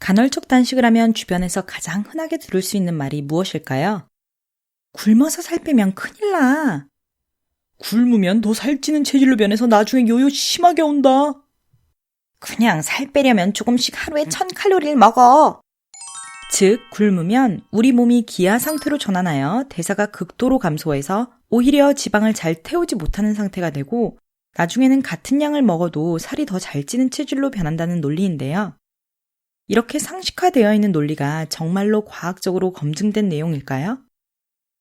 간헐적 단식을 하면 주변에서 가장 흔하게 들을 수 있는 말이 무엇일까요? 굶어서 살 빼면 큰일 나. 굶으면 더 살찌는 체질로 변해서 나중에 요요 심하게 온다. 그냥 살 빼려면 조금씩 하루에 1000칼로리를 먹어. 즉, 굶으면 우리 몸이 기아 상태로 전환하여 대사가 극도로 감소해서 오히려 지방을 잘 태우지 못하는 상태가 되고 나중에는 같은 양을 먹어도 살이 더 잘 찌는 체질로 변한다는 논리인데요. 이렇게 상식화되어 있는 논리가 정말로 과학적으로 검증된 내용일까요?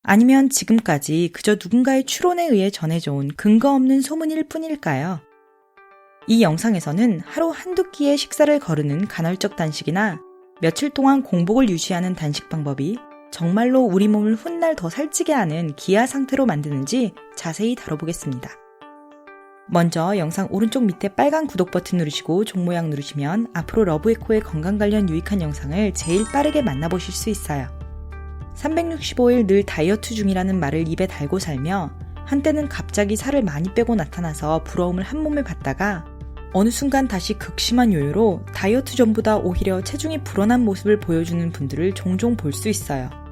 아니면 지금까지 그저 누군가의 추론에 의해 전해져 온 근거 없는 소문일 뿐일까요? 이 영상에서는 하루 한두 끼의 식사를 거르는 간헐적 단식이나 며칠 동안 공복을 유지하는 단식 방법이 정말로 우리 몸을 훗날 더 살찌게 하는 기아 상태로 만드는지 자세히 다뤄보겠습니다. 먼저 영상 오른쪽 밑에 빨간 구독 버튼 누르시고 종 모양 누르시면 앞으로 러브에코의 건강 관련 유익한 영상을 제일 빠르게 만나보실 수 있어요. 365일 늘 다이어트 중이라는 말을 입에 달고 살며 한때는 갑자기 살을 많이 빼고 나타나서 부러움을 한 몸에 받다가 어느 순간 다시 극심한 요요로 다이어트 전보다 오히려 체중이 불어난 모습을 보여주는 분들을 종종 볼 수 있어요.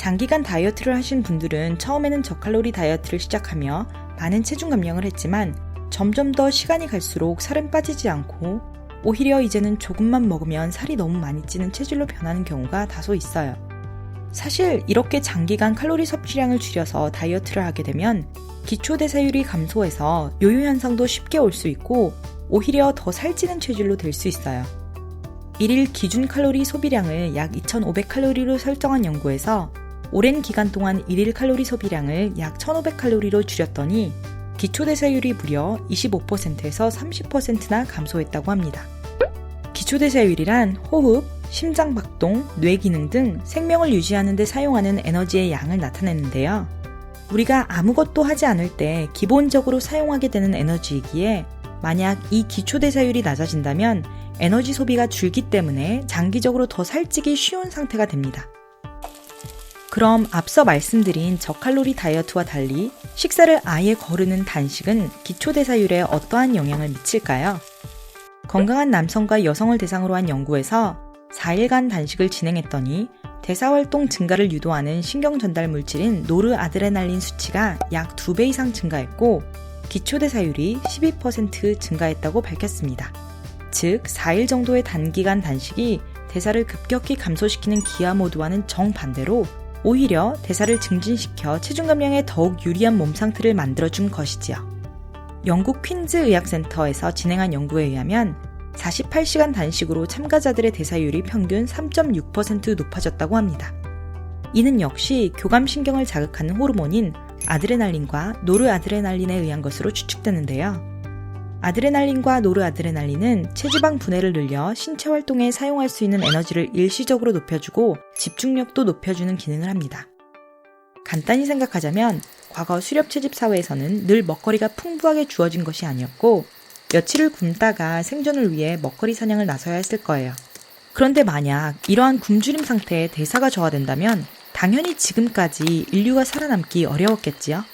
장기간 다이어트를 하신 분들은 처음에는 저칼로리 다이어트를 시작하며 많은 체중 감량을 했지만 점점 더 시간이 갈수록 살은 빠지지 않고 오히려 이제는 조금만 먹으면 살이 너무 많이 찌는 체질로 변하는 경우가 다소 있어요. 사실 이렇게 장기간 칼로리 섭취량을 줄여서 다이어트를 하게 되면 기초 대사율이 감소해서 요요 현상도 쉽게 올 수 있고 오히려 더 살찌는 체질로 될 수 있어요. 1일 기준 칼로리 소비량을 약 2,500칼로리로 설정한 연구에서 오랜 기간 동안 1일 칼로리 소비량을 약 1,500칼로리로 줄였더니 기초대사율이 무려 25%에서 30%나 감소했다고 합니다. 기초대사율이란 호흡, 심장박동, 뇌기능 등 생명을 유지하는 데 사용하는 에너지의 양을 나타내는데요. 우리가 아무것도 하지 않을 때 기본적으로 사용하게 되는 에너지이기에 만약 이 기초대사율이 낮아진다면 에너지 소비가 줄기 때문에 장기적으로 더 살찌기 쉬운 상태가 됩니다. 그럼 앞서 말씀드린 저칼로리 다이어트와 달리 식사를 아예 거르는 단식은 기초대사율에 어떠한 영향을 미칠까요? 건강한 남성과 여성을 대상으로 한 연구에서 4일간 단식을 진행했더니 대사활동 증가를 유도하는 신경전달 물질인 노르아드레날린 수치가 약 2배 이상 증가했고 기초대사율이 12% 증가했다고 밝혔습니다. 즉, 4일 정도의 단기간 단식이 대사를 급격히 감소시키는 기아 모드와는 정반대로 오히려 대사를 증진시켜 체중 감량에 더욱 유리한 몸 상태를 만들어준 것이지요. 영국 퀸즈 의학센터에서 진행한 연구에 의하면 48시간 단식으로 참가자들의 대사율이 평균 3.6% 높아졌다고 합니다. 이는 역시 교감신경을 자극하는 호르몬인 아드레날린과 노르아드레날린에 의한 것으로 추측되는데요. 아드레날린과 노르아드레날린은 체지방 분해를 늘려 신체 활동에 사용할 수 있는 에너지를 일시적으로 높여주고 집중력도 높여주는 기능을 합니다. 간단히 생각하자면 과거 수렵 채집 사회에서는 늘 먹거리가 풍부하게 주어진 것이 아니었고 며칠을 굶다가 생존을 위해 먹거리 사냥을 나서야 했을 거예요. 그런데 만약 이러한 굶주림 상태에 대사가 저하된다면 당연히 지금까지 인류가 살아남기 어려웠겠지요.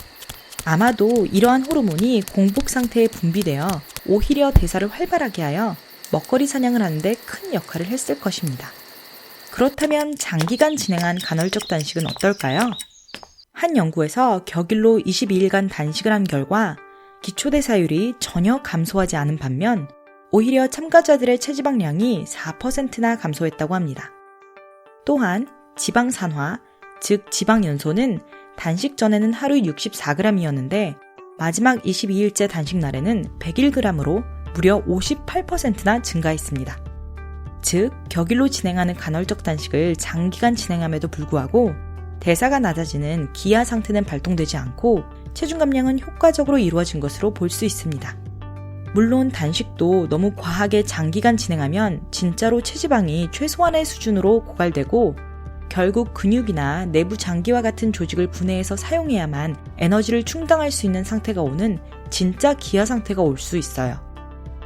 아마도 이러한 호르몬이 공복 상태에 분비되어 오히려 대사를 활발하게 하여 먹거리 사냥을 하는데 큰 역할을 했을 것입니다. 그렇다면 장기간 진행한 간헐적 단식은 어떨까요? 한 연구에서 격일로 22일간 단식을 한 결과 기초대사율이 전혀 감소하지 않은 반면 오히려 참가자들의 체지방량이 4%나 감소했다고 합니다. 또한 지방산화, 즉 지방연소는 단식 전에는 하루 64g이었는데 마지막 22일째 단식 날에는 101g으로 무려 58%나 증가했습니다. 즉, 격일로 진행하는 간헐적 단식을 장기간 진행함에도 불구하고 대사가 낮아지는 기아 상태는 발동되지 않고 체중 감량은 효과적으로 이루어진 것으로 볼 수 있습니다. 물론 단식도 너무 과하게 장기간 진행하면 진짜로 체지방이 최소한의 수준으로 고갈되고 결국 근육이나 내부 장기와 같은 조직을 분해해서 사용해야만 에너지를 충당할 수 있는 상태가 오는 진짜 기아 상태가 올 수 있어요.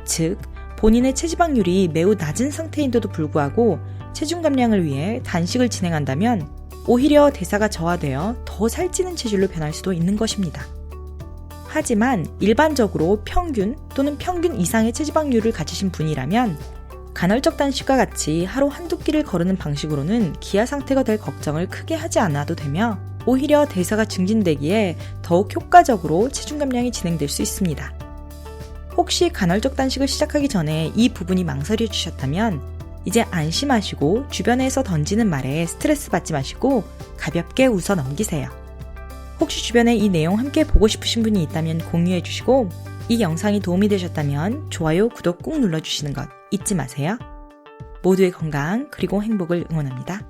즉, 본인의 체지방률이 매우 낮은 상태인데도 불구하고 체중 감량을 위해 단식을 진행한다면 오히려 대사가 저하되어 더 살찌는 체질로 변할 수도 있는 것입니다. 하지만 일반적으로 평균 또는 평균 이상의 체지방률을 가지신 분이라면 간헐적 단식과 같이 하루 한두 끼를 거르는 방식으로는 기아 상태가 될 걱정을 크게 하지 않아도 되며 오히려 대사가 증진되기에 더욱 효과적으로 체중 감량이 진행될 수 있습니다. 혹시 간헐적 단식을 시작하기 전에 이 부분이 망설여 주셨다면 이제 안심하시고 주변에서 던지는 말에 스트레스 받지 마시고 가볍게 웃어 넘기세요. 혹시 주변에 이 내용 함께 보고 싶으신 분이 있다면 공유해 주시고 이 영상이 도움이 되셨다면 좋아요, 구독 꾹 눌러주시는 것 잊지 마세요. 모두의 건강 그리고 행복을 응원합니다.